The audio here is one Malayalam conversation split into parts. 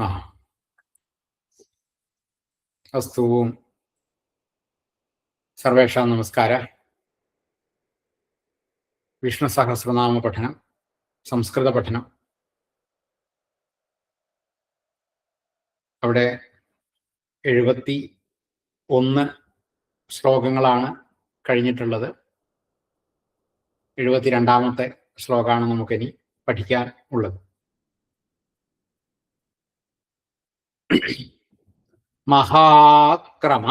ആ. അസ്തു സർവേഷാം നമസ്കാര. വിഷ്ണു സഹസ്രനാമ പഠനം സംസ്കൃത പഠനം. അവിടെ എഴുപത്തി ഒന്ന് ശ്ലോകങ്ങളാണ് കഴിഞ്ഞിട്ടുള്ളത്. എഴുപത്തിരണ്ടാമത്തെ ശ്ലോകമാണ് നമുക്കിനി പഠിക്കാൻ ഉള്ളത്. മഹാക്രമ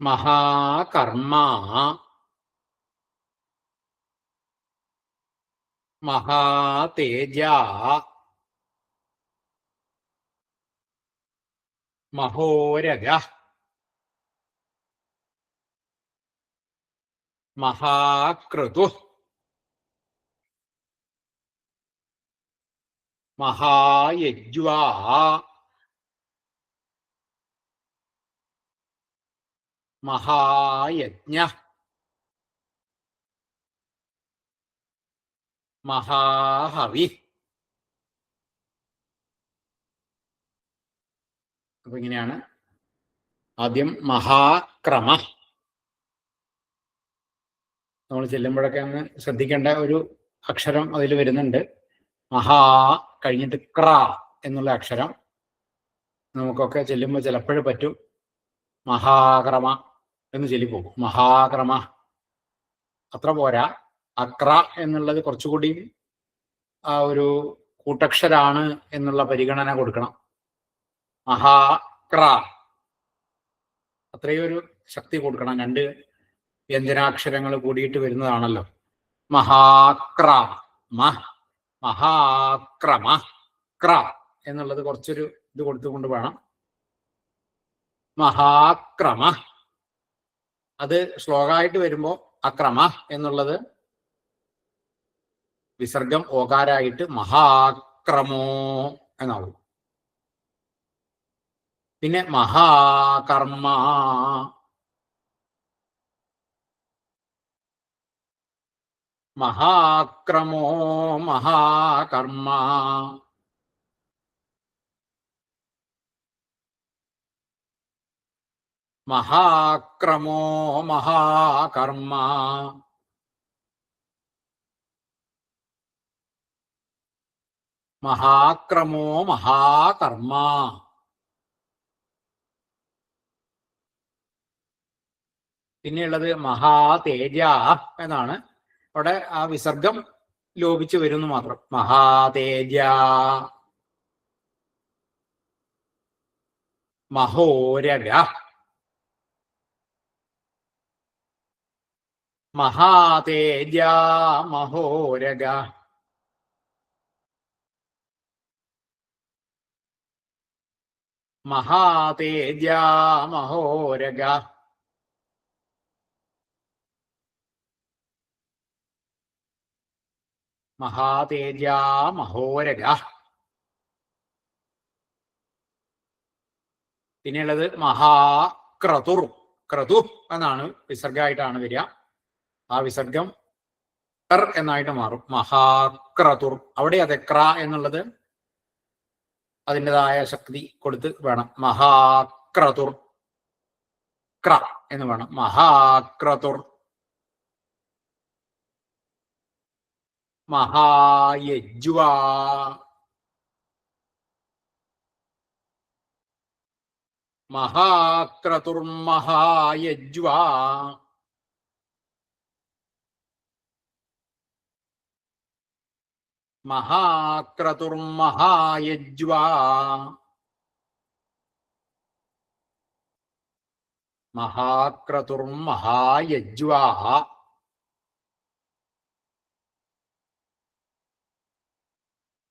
മഹാകർമ്മ മഹാതേജ മഹോരഗ മഹാക്രതു മഹായജ്വാ. മഹായജ്ഞ. മഹാഹവി. അപ്പൊ ഇങ്ങനെയാണ്. ആദ്യം മഹാക്രമ. നമ്മൾ ചെല്ലുമ്പോഴൊക്കെ ഒന്ന് ശ്രദ്ധിക്കേണ്ട ഒരു അക്ഷരം അതിൽ വരുന്നുണ്ട്. മഹാ കഴിഞ്ഞിട്ട് ക്ര എന്നുള്ള അക്ഷരം നമുക്കൊക്കെ ചെല്ലുമ്പോൾ ചിലപ്പോഴും പറ്റും. മഹാക്രമ എന്ന് ചൊല്ലിപ്പോകും മഹാക്രമ. അത്ര പോരാ. അക്ര എന്നുള്ളത് കുറച്ചുകൂടി ആ ഒരു കൂട്ടക്ഷരാണ് എന്നുള്ള പരിഗണന കൊടുക്കണം. മഹാക്ര. അത്രയും ഒരു ശക്തി കൊടുക്കണം. രണ്ട് വ്യഞ്ജനാക്ഷരങ്ങൾ കൂടിയിട്ട് വരുന്നതാണല്ലോ. മഹാക്ര. മ. മഹാക്രമ ക്ര എന്നുള്ളത് കുറച്ചൊരു ഇത് കൊടുത്തുകൊണ്ട് വേണം. മഹാക്രമ. അത് ശ്ലോകമായിട്ട് വരുമ്പോൾ അക്രമ എന്നുള്ളത് വിസർഗം ഓകാരായിട്ട് മഹാക്രമോ എന്നാവും. പിന്നെ മഹാകർമ്മ. മഹാക്രമോ മഹാകർമ്മ. മഹാക്രമോ മഹാകർമ്മ. മഹാക്രമോ മഹാകർമ്മ. പിന്നെയുള്ളത് മഹാതേജ എന്നാണ്. അവിടെ ആ വിസർഗം ലോപിച്ചു വരുന്നു മാത്രം. മഹാതേജ. മഹോരഗ മഹാതേജ മഹോരഗ മഹാതേജ മഹോരഗ മഹാതേജ മഹോരഗ പിന്നെയുള്ളത് മഹാക്രതുർ. ക്രതു എന്നാണ് വിസർഗമായിട്ടാണ് വരിക. ആ വിസർഗം എന്നായിട്ട് മാറും. മഹാക്രതുർ. അവിടെ അതെ ക്ര എന്നുള്ളത് അതിന്റെതായ ശക്തി കൊടുത്ത് വേണം. മഹാക്രതുർ. ക്ര എന്ന് വേണം. മഹാക്രതുർ. മഹായജ്വാ മഹാക്രതുർമഹായജ്വാ മഹാക്രതുർമഹായജ്വാ മഹാക്രതുർമഹായജ്വാ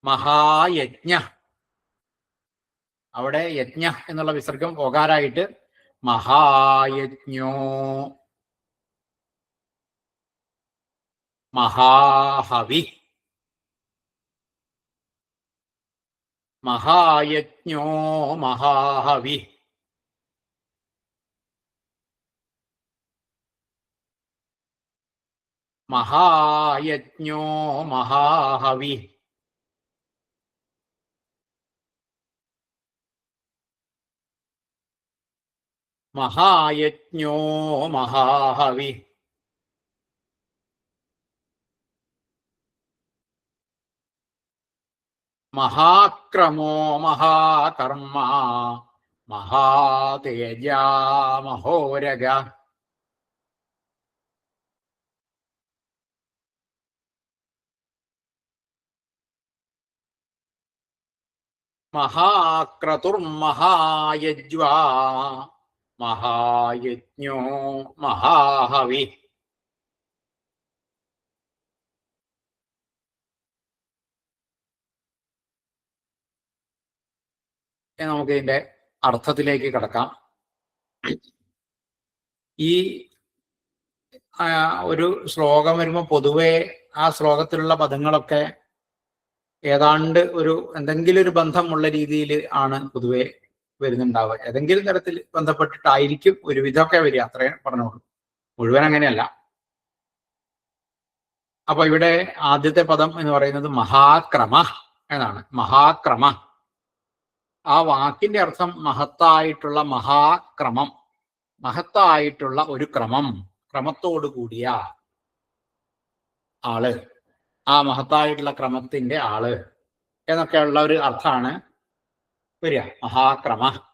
മഹായജ്ഞ. അവിടെ യജ്ഞ എന്നുള്ള വിസർഗം ഓകാരായിട്ട് മഹായജ്ഞോ. മഹാഹവി. മഹായജ്ഞോ മഹാഹവി. മഹായജ്ഞോ മഹാഹവി. മഹായജ്ഞോ മഹാഹവി. മഹാക്രമോ മഹാകർമ്മ മഹാതേജ മഹോരഗ മഹാക്രതുർമഹായജ്വാ. മഹായജ്ഞോ മഹാഹവി. നമുക്ക് ഇതിന്റെ അർത്ഥത്തിലേക്ക് കടക്കാം. ഈ ഒരു ശ്ലോകം വരുമ്പോൾ പൊതുവെ ആ ശ്ലോകത്തിലുള്ള പദങ്ങളൊക്കെ ഏതാണ്ട് ഒരു എന്തെങ്കിലും ഒരു ബന്ധമുള്ള രീതിയിൽ ആണ് പൊതുവെ വരുന്നുണ്ടാവുക. ഏതെങ്കിലും തരത്തിൽ ബന്ധപ്പെട്ടിട്ടായിരിക്കും ഒരുവിധമൊക്കെ വരിക. അത്രയും പറഞ്ഞോളൂ. മുഴുവൻ അങ്ങനെയല്ല. അപ്പൊ ഇവിടെ ആദ്യത്തെ പദം എന്ന് പറയുന്നത് മഹാക്രമ എന്നാണ്. മഹാക്രമ. ആ വാക്കിന്റെ അർത്ഥം മഹത്തായിട്ടുള്ള മഹാക്രമം. മഹത്തായിട്ടുള്ള ഒരു ക്രമം. ക്രമത്തോടു കൂടിയ ആൾ. ആ മഹത്തായിട്ടുള്ള ക്രമത്തിന്റെ ആൾ. എന്നൊക്കെയുള്ള ഒരു അർത്ഥമാണ് വരിക. മഹാക്രമ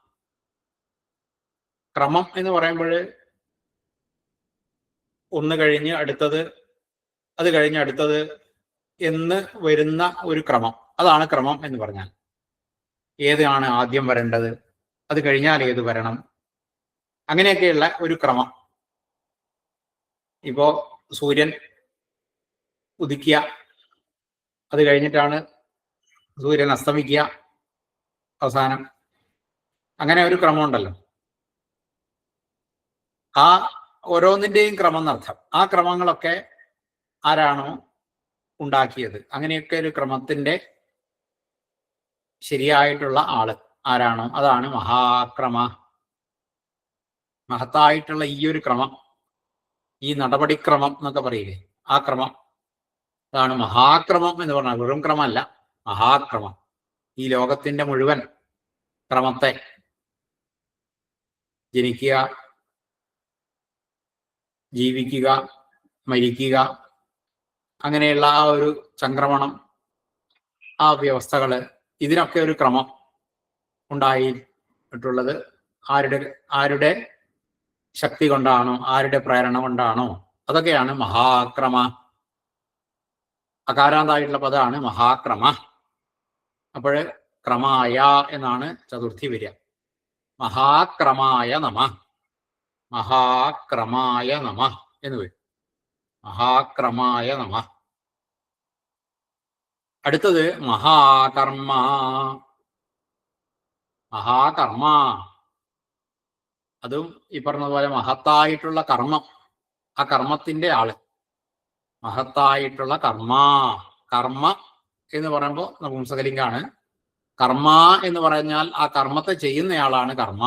ക്രമം എന്ന് പറയുമ്പോൾ ഒന്ന് കഴിഞ്ഞ് അടുത്തത് അത് കഴിഞ്ഞ് അടുത്തത് എന്ന് വരുന്ന ഒരു ക്രമം. അതാണ് ക്രമം എന്ന് പറഞ്ഞാൽ. ഏതാണ് ആദ്യം വരേണ്ടത്? അത് കഴിഞ്ഞാൽ ഏത് വരണം? അങ്ങനെയൊക്കെയുള്ള ഒരു ക്രമം. ഇപ്പോ സൂര്യൻ ഉദിക്കുക. അത് കഴിഞ്ഞിട്ടാണ് സൂര്യൻ അസ്തമിക്കുക. അവസാനം. അങ്ങനെ ഒരു ക്രമം ഉണ്ടല്ലോ. ആ ഓരോന്നിന്റെയും ക്രമം എന്നർത്ഥം. ആ ക്രമങ്ങളൊക്കെ ആരാണോ ഉണ്ടാക്കിയത്. അങ്ങനെയൊക്കെ ഒരു ക്രമത്തിന്റെ ശരിയായിട്ടുള്ള ആൾ ആരാണോ അതാണ് മഹാക്രമ. മഹത്തായിട്ടുള്ള ഈ ഒരു ക്രമം ഈ നടപടിക്രമം എന്നൊക്കെ പറയില്ലേ? ആ ക്രമം അതാണ് മഹാക്രമം എന്ന് പറഞ്ഞാൽ വെറും ക്രമമല്ല മഹാക്രമം. ഈ ലോകത്തിന്റെ മുഴുവൻ ക്രമത്തെ ജനിക്കുക ജീവിക്കുക മരിക്കുക അങ്ങനെയുള്ള ആ ഒരു സംക്രമണം ആ വ്യവസ്ഥകൾ ഇതിനൊക്കെ ഒരു ക്രമം ഉണ്ടായിട്ടുള്ളത്. ആരുടെ ആരുടെ ശക്തി കൊണ്ടാണോ ആരുടെ പ്രേരണ കൊണ്ടാണോ അതൊക്കെയാണ് മഹാക്രമ. അകാരാന്തായിട്ടുള്ള പദമാണ് മഹാക്രമ. അപ്പോൾ ക്രമായ എന്നാണ് ചതുർത്ഥി വരിക. മഹാക്രമായ നമ. മഹാക്രമായ നമ എന്ന് വരും. മഹാക്രമായ നമ. അടുത്തത് മഹാകർമ്മ. മഹാകർമ്മ. അതും ഈ പറഞ്ഞതുപോലെ മഹത്തായിട്ടുള്ള കർമ്മം. ആ കർമ്മത്തിന്റെ ആൾ. മഹത്തായിട്ടുള്ള കർമ്മ. കർമ്മ എന്ന് പറയുമ്പോൾ നപുംസകലിംഗാണ് കർമ്മ എന്ന് പറഞ്ഞാൽ ആ കർമ്മത്തെ ചെയ്യുന്നയാളാണ് കർമ്മ.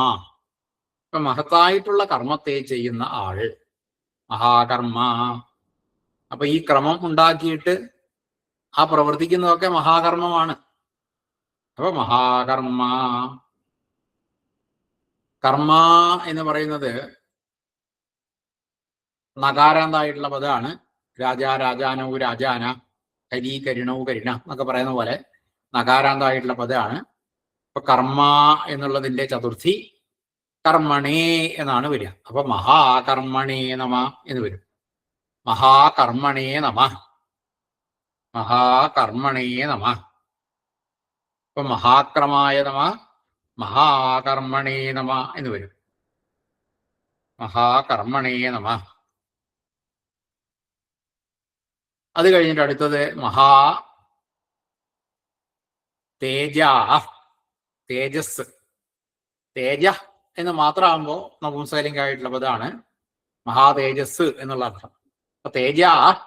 ഇപ്പൊ മഹത്തായിട്ടുള്ള കർമ്മത്തെ ചെയ്യുന്ന ആൾ മഹാകർമ്മ. അപ്പൊ ഈ ക്രമം ഉണ്ടാക്കിയിട്ട് ആ പ്രവർത്തിക്കുന്നതൊക്കെ മഹാകർമ്മമാണ്. അപ്പൊ മഹാകർമ്മ. കർമ്മ എന്ന് പറയുന്നത് നകാരാന്തായിട്ടുള്ള പദമാണ് രാജാ രാജാനോ രാജാന. കരി കരിണവും കരിണ എന്നൊക്കെ പറയുന്ന പോലെ നകാരാന്തമായിട്ടുള്ള പദമാണ്. ഇപ്പൊ കർമ്മ എന്നുള്ളതിന്റെ ചതുർത്ഥി കർമ്മണേ എന്നാണ് വരിക. അപ്പൊ മഹാകർമ്മണേ നമ എന്ന് വരും. മഹാകർമ്മണേ നമ. മഹാകർമ്മണേ നമ. ഇപ്പൊ മഹാക്രമായ നമ മഹാകർമ്മണേ നമ എന്ന് വരും. മഹാകർമ്മണേ നമ. അത് കഴിഞ്ഞിട്ട് അടുത്തത് മഹാ തേജ തേജസ്. തേജ എന്ന് മാത്രമാകുമ്പോൾ നപുംസകലിംഗായിട്ടുള്ള പദമാണ് മഹാതേജസ് എന്നുള്ള അർത്ഥം. അപ്പൊ തേജ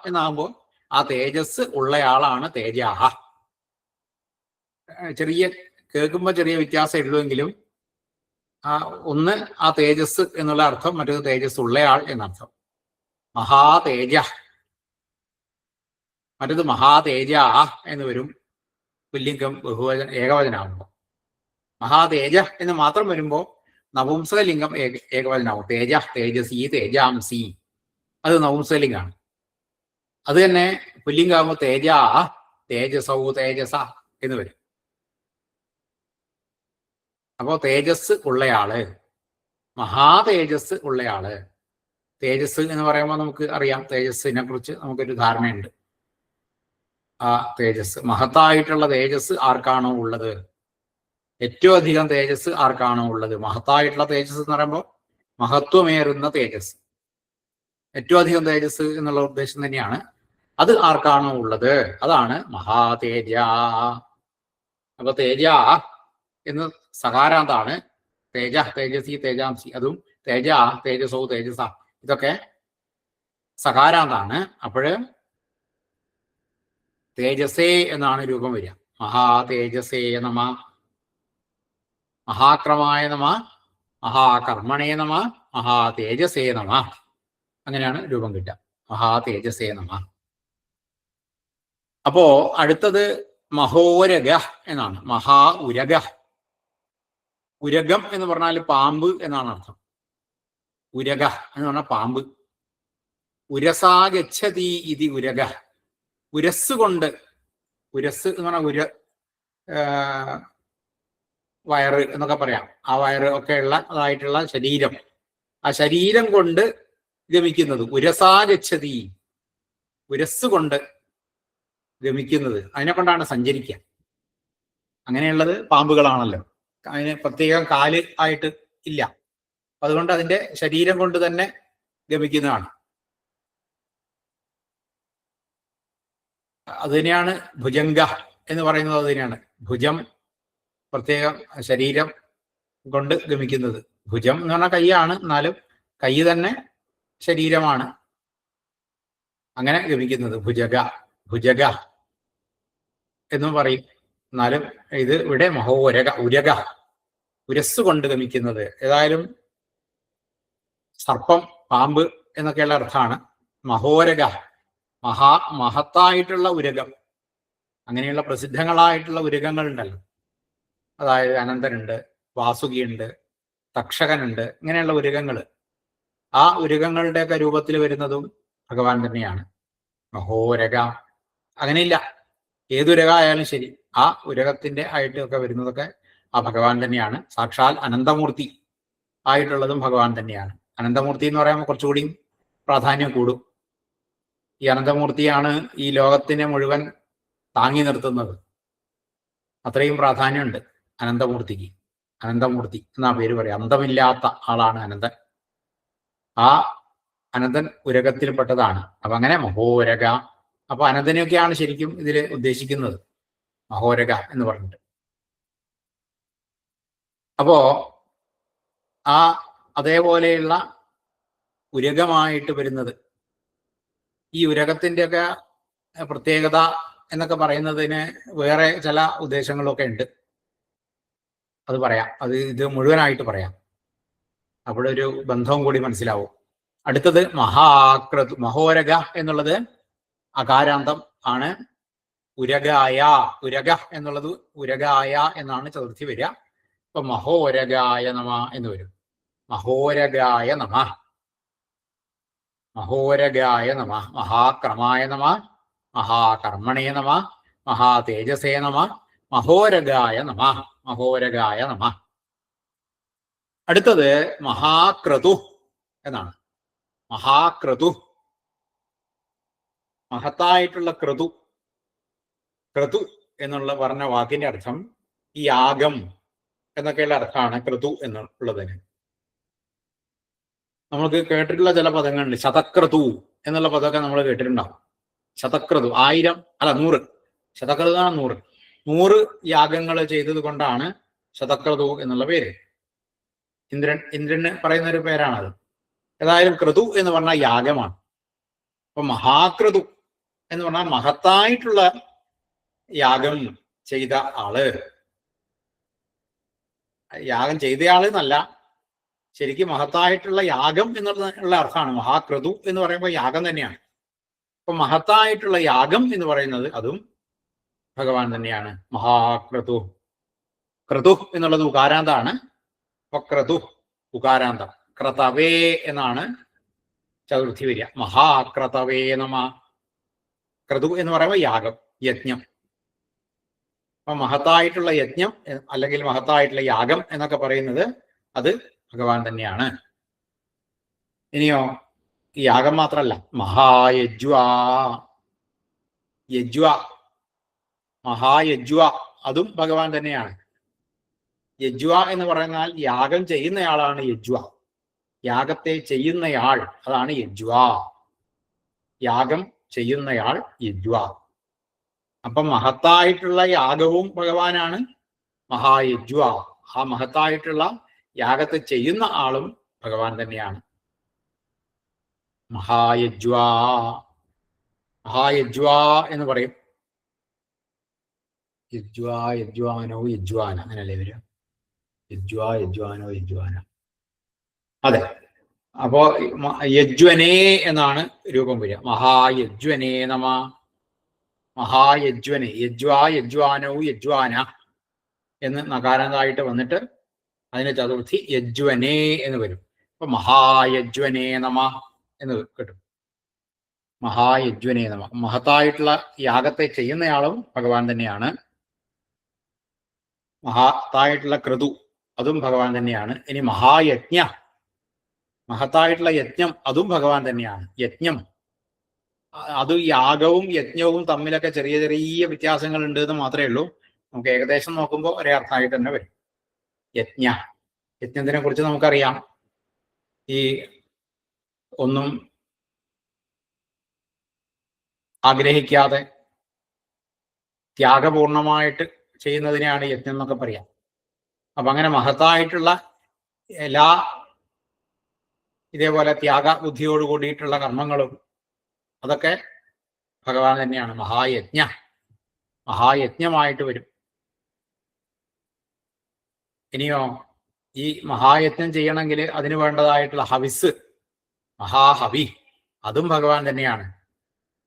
എന്നാകുമ്പോൾ ആ തേജസ് ഉള്ളയാളാണ് തേജ ചെറിയ കേൾക്കുമ്പോൾ ചെറിയ വ്യത്യാസം ഉള്ളുവെങ്കിലും ആ ഒന്ന് ആ തേജസ് എന്നുള്ള അർത്ഥം മറ്റൊരു തേജസ് ഉള്ളയാൾ എന്നർത്ഥം. മഹാതേജ മറ്റത് മഹാതേജ എന്ന് വരും. പുല്ലിംഗം ബഹുവചന ഏകവചനാകുമ്പോൾ. മഹാതേജ എന്ന് മാത്രം വരുമ്പോൾ നപുംസകലിംഗം ഏക ഏകവചനാവും തേജ തേജസി തേജാംസി. അത് നപുംസകലിംഗാണ്. അത് തന്നെ പുല്ലിംഗാകുമ്പോൾ തേജ തേജസൗ തേജസ എന്ന് വരും. അപ്പോൾ തേജസ് ഉള്ളയാൾ മഹാതേജസ് ഉള്ളയാൾ തേജസ് എന്ന് പറയുമ്പോൾ നമുക്ക് അറിയാം. തേജസ്സിനെ കുറിച്ച് നമുക്കൊരു ധാരണയുണ്ട്. ആ തേജസ്. മഹത്തായിട്ടുള്ള തേജസ് ആർക്കാണോ ഉള്ളത്? ഏറ്റവും അധികം തേജസ് ആർക്കാണോ ഉള്ളത്? മഹത്തായിട്ടുള്ള തേജസ് എന്ന് പറയുമ്പോൾ മഹത്വമേറുന്ന തേജസ്. ഏറ്റവും അധികം തേജസ് എന്നുള്ള ഉദ്ദേശം തന്നെയാണ്. അത് ആർക്കാണോ ഉള്ളത്? അതാണ് മഹാതേജ. അപ്പൊ തേജ എന്ന് സകാരാന്താണ്. തേജ തേജസി തേജാംസി. അതും തേജ തേജസോ തേജസ. ഇതൊക്കെ സകാരാന്താണ്. അപ്പോഴ് തേജസേ എന്നാണ് രൂപം വരിക. മഹാ തേജസേ നമ. മഹാക്രമായ നമ. മഹാകർമ്മണേ നമ. മഹാ തേജസേ നമ. അങ്ങനെയാണ് രൂപം കിട്ടുക. മഹാ തേജസേ നമ. അപ്പോ അടുത്തത് മഹോരഗ എന്നാണ്. മഹാ ഉരഗ. ഉരകം എന്ന് പറഞ്ഞാൽ പാമ്പ് എന്നാണ് അർത്ഥം. ഉരക എന്ന് പറഞ്ഞാൽ പാമ്പ്. ഉരസാഗച്ഛതി ഇതി ഉരക ഉരസ് കൊണ്ട് ഉരസ് എന്ന് പറഞ്ഞാൽ ഉര വയറ് എന്നൊക്കെ പറയാം. ആ വയറ് ഒക്കെ ഉള്ള അതായിട്ടുള്ള ശരീരം. ആ ശരീരം കൊണ്ട് ഗമിക്കുന്നത് ഉരസാ ഗച്ഛതി ഉരസ് കൊണ്ട് ഗമിക്കുന്നത് അതിനെ കൊണ്ടാണ് സഞ്ചരിക്കുക. അങ്ങനെയുള്ളത് പാമ്പുകളാണല്ലോ. അതിന് പ്രത്യേകം കാൽ ആയിട്ട് ഇല്ല. അതുകൊണ്ട് അതിന്റെ ശരീരം കൊണ്ട് തന്നെ ഗമിക്കുന്നതാണ്. അത് തന്നെയാണ് ഭുജംഗ എന്ന് പറയുന്നത് അത് തന്നെയാണ് ഭുജം പ്രത്യേകം ശരീരം കൊണ്ട് ഗമിക്കുന്നത്. ഭുജം എന്ന് പറഞ്ഞാൽ കൈയാണ്. എന്നാലും കൈ തന്നെ ശരീരമാണ്. അങ്ങനെ ഗമിക്കുന്നത് ഭുജക ഭുജക എന്നും പറയും. എന്നാലും ഇത് ഇവിടെ മഹോരക ഉരക ഉരസ് കൊണ്ട് ഗമിക്കുന്നത്. ഏതായാലും സർപ്പം പാമ്പ് എന്നൊക്കെയുള്ള അർത്ഥമാണ് മഹോരക മഹാ മഹത്തായിട്ടുള്ള ഉരകം. അങ്ങനെയുള്ള പ്രസിദ്ധങ്ങളായിട്ടുള്ള ഉരകങ്ങൾ ഉണ്ടല്ലോ അതായത് അനന്തനുണ്ട് വാസുകിയുണ്ട് തക്ഷകനുണ്ട് ഇങ്ങനെയുള്ള ഉരകങ്ങൾ ആ ഉരകങ്ങളുടെയൊക്കെ രൂപത്തിൽ വരുന്നതും ഭഗവാൻ തന്നെയാണ്. മഹോരക. അങ്ങനെയില്ല. ഏതുരക ആയാലും ശരി ആ ഉരകത്തിന്റെ ആയിട്ടൊക്കെ വരുന്നതൊക്കെ ആ ഭഗവാൻ തന്നെയാണ്. സാക്ഷാൽ അനന്തമൂർത്തി ആയിട്ടുള്ളതും ഭഗവാൻ തന്നെയാണ്. അനന്തമൂർത്തി എന്ന് പറയുമ്പോൾ കുറച്ചുകൂടി പ്രാധാന്യം കൂടും. ഈ അനന്തമൂർത്തിയാണ് ഈ ലോകത്തിനെ മുഴുവൻ താങ്ങി നിർത്തുന്നത്. അത്രയും പ്രാധാന്യമുണ്ട് അനന്തമൂർത്തിക്ക്. അനന്തമൂർത്തി എന്നാ പേര് പറയാം. അന്തമില്ലാത്ത ആളാണ് അനന്തൻ. ആ അനന്തൻ ഉരകത്തിൽപ്പെട്ടതാണ്. അപ്പൊ അങ്ങനെ മഹോരക അപ്പൊ അനന്തനെയൊക്കെയാണ് ശരിക്കും ഇതിൽ ഉദ്ദേശിക്കുന്നത്. മഹോരക എന്ന് പറഞ്ഞിട്ട്. അപ്പോ ആ അതേപോലെയുള്ള ഉരകമായിട്ട് വരുന്നത് ഈ ഉരകത്തിന്റെയൊക്കെ പ്രത്യേകത എന്നൊക്കെ പറയുന്നതിന് വേറെ ചില ഉദ്ദേശങ്ങളൊക്കെ ഉണ്ട്. അത് പറയാം. അത് ഇത് മുഴുവനായിട്ട് പറയാം. അവിടെ ഒരു ബന്ധവും കൂടി മനസ്സിലാവും. അടുത്തത് മഹാകൃത് മഹോരക എന്നുള്ളത് അകാരാന്തം ആണ്. ഉരകായ ഉരക എന്നുള്ളത് ഉരകായ എന്നാണ് ചതുർത്ഥി വരിക. അപ്പൊ മഹോരകായ നമ എന്ന് വരും. മഹോരകായ നമ. മഹോരകായ നമ മഹാക്രമായ നമ മഹാകർമ്മണേ നമ മഹാതേജസേ നമ മഹോരഗായ നമ മഹോരഗായ നമ. അടുത്തത് മഹാക്രതു എന്നാണ്. മഹാക്രതു. മഹത്തായിട്ടുള്ള ക്രതു. ക്രതു എന്നുള്ള പറഞ്ഞ വാക്കിന്റെ അർത്ഥം യാഗം എന്നൊക്കെയുള്ള അർത്ഥമാണ് ക്രതു എന്നുള്ളതിന്. നമുക്ക് കേട്ടിട്ടുള്ള ചില പദങ്ങളുണ്ട് ശതക്രതു എന്നുള്ള പദമൊക്കെ നമ്മൾ കേട്ടിട്ടുണ്ടാവും. ശതക്രതു ആയിരം അല്ല നൂറ്. ശതക്രതു ആണ് നൂറ്. നൂറ് യാഗങ്ങൾ ചെയ്തത് കൊണ്ടാണ് ശതക്രതു എന്നുള്ള പേര്. ഇന്ദ്രൻ ഇന്ദ്രന് പറയുന്ന ഒരു പേരാണത്. ഏതായാലും ക്രതു എന്ന് പറഞ്ഞാൽ യാഗമാണ്. അപ്പൊ മഹാക്രതു എന്ന് പറഞ്ഞാൽ മഹത്തായിട്ടുള്ള യാഗം ചെയ്ത ആൾ. യാഗം ചെയ്തയാൾ എന്നല്ല ശരിക്കും മഹത്തായിട്ടുള്ള യാഗം എന്നുള്ള അർത്ഥമാണ്. മഹാക്രതു എന്ന് പറയുമ്പോൾ യാഗം തന്നെയാണ്. അപ്പൊ മഹത്തായിട്ടുള്ള യാഗം എന്ന് പറയുന്നത് അതും ഭഗവാൻ തന്നെയാണ്. മഹാക്രതു. ക്രതു എന്നുള്ളത് ഉകാരാന്താണ്. അപ്പൊ ക്രതു ഉകാരാന്തം. ക്രതവേ എന്നാണ് ചതുർത്ഥി വരിക. മഹാക്രതവേ നമ. ക്രതു എന്ന് പറയുമ്പോൾ യാഗം യജ്ഞം. അപ്പൊ മഹത്തായിട്ടുള്ള യജ്ഞം അല്ലെങ്കിൽ മഹത്തായിട്ടുള്ള യാഗം എന്നൊക്കെ പറയുന്നത് അത് ഭഗവാൻ തന്നെയാണ്. ഇനിയോ യാഗം മാത്രല്ല. മഹായജ്വ. യജ്വ. മഹായജ്വ. അതും ഭഗവാൻ തന്നെയാണ്. യജ്വ എന്ന് പറഞ്ഞാൽ യാഗം ചെയ്യുന്നയാളാണ് യജ്വ. യാഗത്തെ ചെയ്യുന്നയാൾ അതാണ് യജ്വ. യാഗം ചെയ്യുന്നയാൾ യജ്വ. അപ്പൊ മഹത്തായിട്ടുള്ള യാഗവും ഭഗവാനാണ് മഹായജ്വ. ആ മഹത്തായിട്ടുള്ള യാഗത്തെ ചെയ്യുന്ന ആളും ഭഗവാൻ തന്നെയാണ്. മഹായജ്വാ മഹായജ്വാ എന്ന് പറയും. യജ്വാ യജ്വാനോ യജ്വാന അങ്ങനല്ലേ വരിക? യജ്വാ യജ്വാനോ യജ്വാന. അതെ. അപ്പോ യജ്വനേ എന്നാണ് രൂപം വരിക. മഹായജ്വനേ നമ മഹായജ്വനെ യജ്വാ യജ്വാനോ യജ്വാന എന്ന് നകാരതായിട്ട് വന്നിട്ട് അതിന് ചതുർത്ഥി യജ്വനേ എന്ന് വരും. അപ്പൊ മഹായജ്വനേ നമ എന്ന് കിട്ടും. മഹായജ്വനേ നമ. മഹത്തായിട്ടുള്ള യാഗത്തെ ചെയ്യുന്നയാളും ഭഗവാൻ തന്നെയാണ്. മഹത്തായിട്ടുള്ള ക്രതു അതും ഭഗവാൻ തന്നെയാണ്. ഇനി മഹായജ്ഞ. മഹത്തായിട്ടുള്ള യജ്ഞം അതും ഭഗവാൻ തന്നെയാണ്. യജ്ഞം. അത് യാഗവും യജ്ഞവും തമ്മിലൊക്കെ ചെറിയ ചെറിയ വ്യത്യാസങ്ങൾ ഉണ്ട് എന്ന് മാത്രമേ ഉള്ളൂ. നമുക്ക് ഏകദേശം നോക്കുമ്പോൾ ഒരേ അർത്ഥമായിട്ട് തന്നെ വരും. യജ്ഞ. യജ്ഞത്തിനെ കുറിച്ച് നമുക്കറിയാം. ഈ ഒന്നും ആഗ്രഹിക്കാതെ ത്യാഗപൂർണമായിട്ട് ചെയ്യുന്നതിനെയാണ് യജ്ഞം എന്നൊക്കെ പറയാം. അപ്പൊ അങ്ങനെ മഹത്തായിട്ടുള്ള എല്ലാ ഇതേപോലെ ത്യാഗ ബുദ്ധിയോട് കൂടിയിട്ടുള്ള കർമ്മങ്ങളും അതൊക്കെ ഭഗവാൻ തന്നെയാണ്. മഹായജ്ഞ. മഹായജ്ഞമായിട്ട് വരും. ഇനിയോ ഈ മഹായജ്ഞം ചെയ്യണമെങ്കിൽ അതിന് വേണ്ടതായിട്ടുള്ള ഹവിസ് മഹാഹവി അതും ഭഗവാൻ തന്നെയാണ്.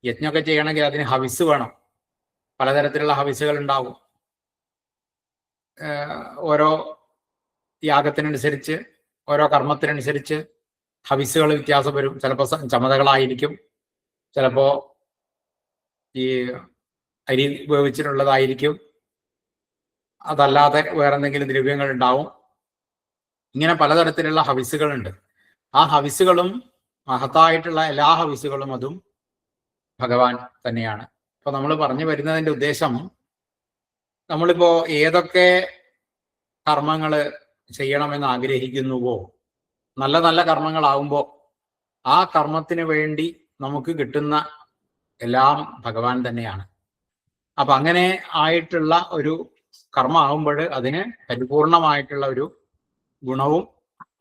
യജ്ഞമൊക്കെ ചെയ്യണമെങ്കിൽ അതിന് ഹവിസ് വേണം. പലതരത്തിലുള്ള ഹവിസുകൾ ഉണ്ടാവും. ഓരോ യാഗത്തിനനുസരിച്ച് ഓരോ കർമ്മത്തിനനുസരിച്ച് ഹവിസുകൾ വ്യത്യാസം വരും. ചിലപ്പോൾ ചമതകളായിരിക്കും. ചിലപ്പോ ഈ അരി വേവിച്ചിട്ടുള്ളതായിരിക്കും അതല്ലാതെ വേറെ എന്തെങ്കിലും ദ്രവ്യങ്ങൾ ഉണ്ടാവും. ഇങ്ങനെ പലതരത്തിലുള്ള ഹവിസുകളുണ്ട്. ആ ഹവിസുകളും മഹത്തായിട്ടുള്ള എല്ലാ ഹവിസുകളും അതും ഭഗവാൻ തന്നെയാണ്. അപ്പൊ നമ്മൾ പറഞ്ഞു വരുന്നതിന്റെ ഉദ്ദേശം നമ്മളിപ്പോ ഏതൊക്കെ കർമ്മങ്ങൾ ചെയ്യണമെന്ന് ആഗ്രഹിക്കുന്നുവോ നല്ല നല്ല കർമ്മങ്ങളാവുമ്പോൾ ആ കർമ്മത്തിന് വേണ്ടി നമുക്ക് കിട്ടുന്ന എല്ലാം ഭഗവാൻ തന്നെയാണ്. അപ്പൊ അങ്ങനെ ആയിട്ടുള്ള ഒരു കർമ്മ ആകുമ്പോൾ അതിന് പരിപൂർണമായിട്ടുള്ള ഒരു ഗുണവും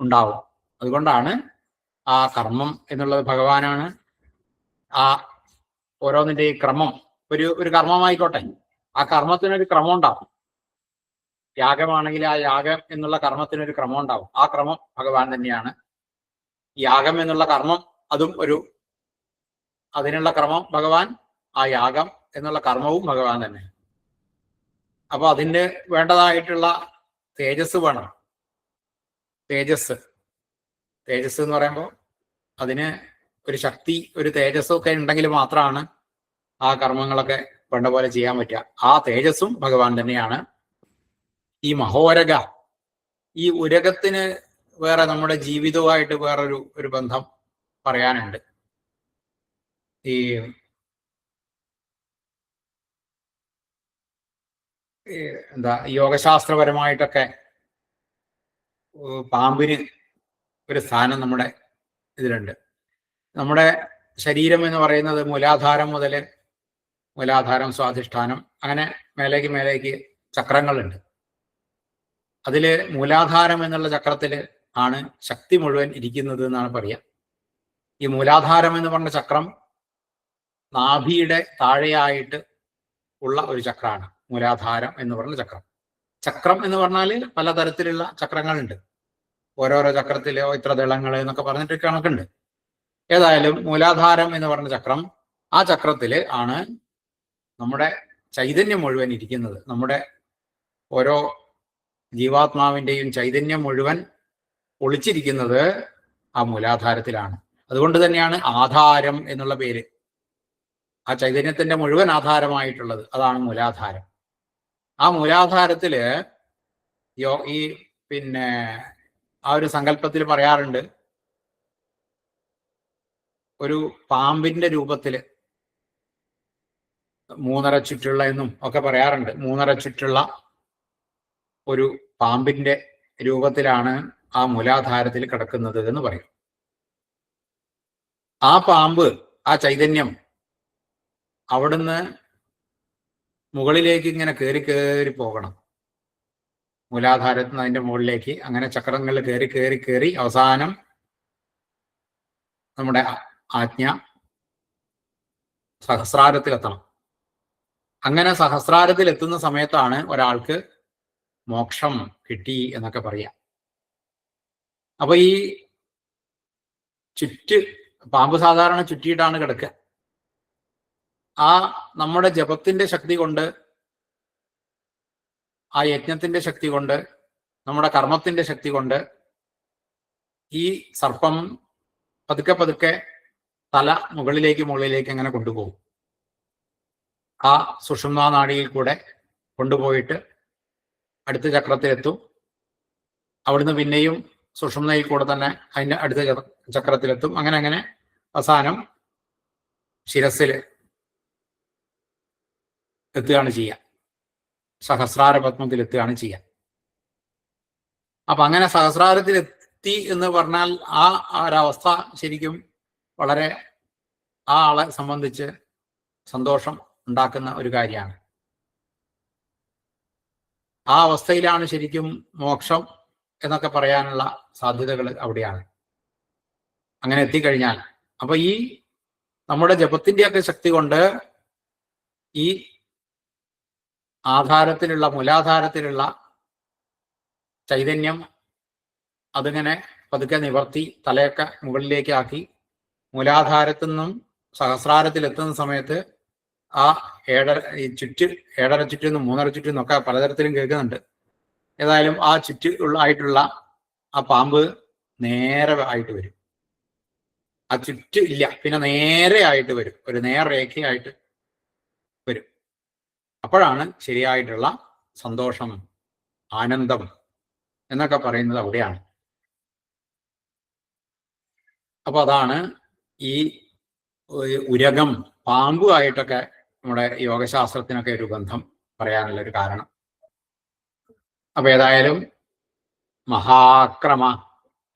ഉണ്ടാവും. അതുകൊണ്ടാണ് ആ കർമ്മം എന്നുള്ളത് ഭഗവാനാണ് ആ ഓരോന്നിന്റെ ഈ ക്രമം ഒരു ഒരു കർമ്മമായിക്കോട്ടെ. ആ കർമ്മത്തിനൊരു ക്രമം ഉണ്ടാവും യാഗമാണെങ്കിൽ ആ യാഗം എന്നുള്ള കർമ്മത്തിനൊരു ക്രമം ഉണ്ടാവും ആ ക്രമം ഭഗവാൻ തന്നെയാണ്. യാഗം എന്നുള്ള കർമ്മം അതും ഒരു അതിനുള്ള ക്രമം ഭഗവാൻ ആ യാഗം എന്നുള്ള കർമ്മവും ഭഗവാൻ തന്നെ അപ്പൊ അതിന് വേണ്ടതായിട്ടുള്ള തേജസ് വേണം. തേജസ്. തേജസ് എന്ന് പറയുമ്പോൾ അതിന് ഒരു ശക്തി ഒരു തേജസ്സൊക്കെ ഉണ്ടെങ്കിൽ മാത്രമാണ് ആ കർമ്മങ്ങളൊക്കെ വേണ്ട പോലെ ചെയ്യാൻ പറ്റുക. ആ തേജസ്സും ഭഗവാൻ തന്നെയാണ്. ഈ മഹോരക ഈ ഉരകത്തിന് വേറെ നമ്മുടെ ജീവിതവുമായിട്ട് വേറൊരു ഒരു ബന്ധം പറയാനുണ്ട്. ഈ എന്താ യോഗശാസ്ത്രപരമായിട്ടൊക്കെ പാമ്പിന് ഒരു സ്ഥാനം നമ്മുടെ ഇതിലുണ്ട്. നമ്മുടെ ശരീരം എന്ന് പറയുന്നത് മൂലാധാരം മുതൽ മൂലാധാരം സ്വാധിഷ്ഠാനം അങ്ങനെ മേലേക്ക് മേലേക്ക് ചക്രങ്ങളുണ്ട്. അതിൽ മൂലാധാരം എന്നുള്ള ചക്രത്തിൽ ആണ് ശക്തി മുഴുവൻ ഇരിക്കുന്നത് എന്നാണ് പറയുക ഈ മൂലാധാരം എന്ന് പറഞ്ഞ ചക്രം നാഭിയുടെ താഴെയായിട്ട് ഉള്ള ഒരു ചക്രമാണ്. മൂലാധാരം എന്ന് പറഞ്ഞ ചക്രം. ചക്രം എന്ന് പറഞ്ഞാൽ പലതരത്തിലുള്ള ചക്രങ്ങളുണ്ട്. ഓരോരോ ചക്രത്തിലോ ഇത്ര ദളങ്ങൾ എന്നൊക്കെ പറഞ്ഞിട്ട് കണക്കുണ്ട്. ഏതായാലും മൂലാധാരം എന്ന് പറഞ്ഞ ചക്രം ആ ചക്രത്തിൽ ആണ് നമ്മുടെ ചൈതന്യം മുഴുവൻ ഇരിക്കുന്നത്. നമ്മുടെ ഓരോ ജീവാത്മാവിന്റെയും ചൈതന്യം മുഴുവൻ ഒളിച്ചിരിക്കുന്നത് ആ മൂലാധാരത്തിലാണ്. അതുകൊണ്ട് തന്നെയാണ് ആധാരം എന്നുള്ള പേര്. ആ ചൈതന്യത്തിന്റെ മുഴുവൻ ആധാരമായിട്ടുള്ളത്. അതാണ് മൂലാധാരം. ആ മൂലാധാരത്തിൽ യോ ഈ പിന്നെ ആ ഒരു സങ്കല്പത്തിൽ പറയാറുണ്ട്. ഒരു പാമ്പിന്റെ രൂപത്തിൽ മൂന്നര ചുറ്റുള്ള എന്നും ഒക്കെ പറയാറുണ്ട്. മൂന്നര ചുറ്റുള്ള ഒരു പാമ്പിന്റെ രൂപത്തിലാണ് ആ മൂലാധാരത്തിൽ കിടക്കുന്നത് എന്ന് പറയും. ആ പാമ്പ് ആ ചൈതന്യം അവിടുന്ന് മുകളിലേക്ക് ഇങ്ങനെ കയറി കയറി പോകണം. മൂലാധാരത്തിൽ നിന്ന് അതിന്റെ മുകളിലേക്ക് അങ്ങനെ ചക്രങ്ങളിൽ കയറി കയറി കയറി അവസാനം നമ്മുടെ ആജ്ഞ സഹസ്രാരത്തിലെത്തണം. അങ്ങനെ സഹസ്രാരത്തിൽ എത്തുന്ന സമയത്താണ് ഒരാൾക്ക് മോക്ഷം കിട്ടി എന്നൊക്കെ പറയാം. അപ്പൊ ഈ ചുറ്റ് പാമ്പ് സാധാരണ ചുറ്റിയിട്ടാണ് കിടക്കുക. ആ നമ്മുടെ ജപത്തിന്റെ ശക്തി കൊണ്ട് ആ യജ്ഞത്തിന്റെ ശക്തി കൊണ്ട് നമ്മുടെ കർമ്മത്തിന്റെ ശക്തി കൊണ്ട് ഈ സർപ്പം പതുക്കെ പതുക്കെ തല മുകളിലേക്ക് മുകളിലേക്ക് അങ്ങനെ കൊണ്ടുപോകും. ആ സുഷുമ്നാ നാടിയിൽ കൂടെ കൊണ്ടുപോയിട്ട് അടുത്ത ചക്രത്തിലെത്തും അവിടുന്ന് പിന്നെയും സുഷുമ്നയിൽ കൂടെ തന്നെ അതിന്റെ അടുത്ത ചക്ര- ചക്രത്തിലെത്തും അങ്ങനെ അങ്ങനെ അവസാനം ശിരസിൽ എത്തുകയാണ് ചെയ്യുക സഹസ്രാര പത്മത്തിൽ എത്തുകയാണ് ചെയ്യുക അപ്പൊ അങ്ങനെ സഹസ്രാരത്തിൽ എത്തി എന്ന് പറഞ്ഞാൽ ആ ഒരവസ്ഥ ശരിക്കും വളരെ ആ ആളെ സംബന്ധിച്ച് സന്തോഷം ഉണ്ടാക്കുന്ന ഒരു കാര്യമാണ്. ആ അവസ്ഥയിലാണ് ശരിക്കും മോക്ഷം എന്നൊക്കെ പറയാനുള്ള സാധ്യതകൾ അവിടെയാണ്. അങ്ങനെ എത്തിക്കഴിഞ്ഞാൽ. അപ്പൊ ഈ നമ്മുടെ ജപത്തിന്റെയൊക്കെ ശക്തി കൊണ്ട് ഈ ആധാരത്തിലുള്ള മൂലാധാരത്തിലുള്ള ചൈതന്യം അതിങ്ങനെ പതുക്കെ നിവർത്തി തലയൊക്കെ മുകളിലേക്കാക്കി മൂലാധാരത്തു നിന്നും സഹസ്രാരത്തിലെത്തുന്ന സമയത്ത് ആ ഏഴര ഈ ചുറ്റ് ഏഴര ചുറ്റെന്നും മൂന്നര ചുറ്റിൽ ഒക്കെ പലതരത്തിലും കേൾക്കുന്നുണ്ട്. ഏതായാലും ആ ചുറ്റ് ആയിട്ടുള്ള ആ പാമ്പ് നേരെ ആയിട്ട് വരും. ആ ചുറ്റ് ഇല്ല പിന്നെ നേരെ ആയിട്ട് വരും. ഒരു നേർരേഖയായിട്ട് വരും. അപ്പോഴാണ് ശരിയായിട്ടുള്ള സന്തോഷം ആനന്ദം എന്നൊക്കെ പറയുന്നത് അവിടെയാണ്. അപ്പൊ അതാണ് ഈ ഉരകം ഉരകം പാമ്പുമായിട്ടൊക്കെ നമ്മുടെ യോഗശാസ്ത്രത്തിനൊക്കെ ഒരു ബന്ധം പറയാനുള്ള ഒരു കാരണം. അപ്പൊ ഏതായാലും മഹാക്രമ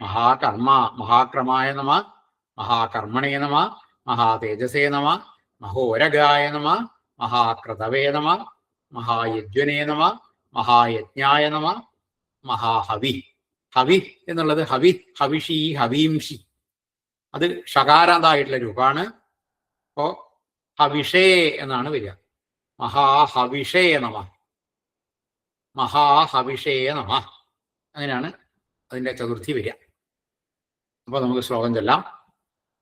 മഹാകർമ്മ മഹാക്രമായ നമ മഹാകർമ്മണേ നമ മഹാതേജസേ നമ മഹോരഗായ നമ മഹാക്രതവേ നമ മഹായജ്വനേ നമ മഹായജ്ഞായ നമ മഹാഹവി. ഹവി എന്നുള്ളത് ഹവി ഹവിഷി ഹവീംഷി. അത് ഷകാരാന്തായിട്ടുള്ള രൂപമാണ് അപ്പോ ഹവിഷേ എന്നാണ് വരിക. മഹാഹവിഷേ നമ. മഹാഹവിഷേ നമ. അങ്ങനെയാണ് അതിന്റെ ചതുർത്ഥി വരിക. അപ്പൊ നമുക്ക് ശ്ലോകം ചൊല്ലാം.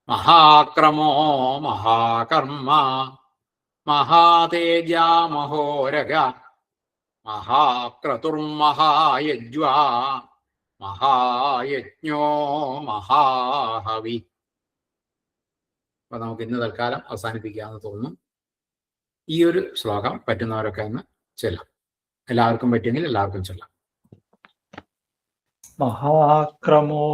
മഹാക്രമോ മഹാകർമ്മ. മഹാതേജാമഹോരഗ മഹാക്രതുർമഹായജ്വാ മഹായജ്ഞോ മഹാഹവി. അപ്പൊ നമുക്ക് ഇന്ന് തൽക്കാലം അവസാനിപ്പിക്കാമെന്ന് തോന്നുന്നു. ഈ ഒരു ശ്ലോകം പറ്റുന്നവരൊക്കെ ഒന്ന് ചെല്ലാം. എല്ലാവർക്കും പറ്റിയെങ്കിൽ എല്ലാവർക്കും ചെല്ലാം. മഹാക്രമോ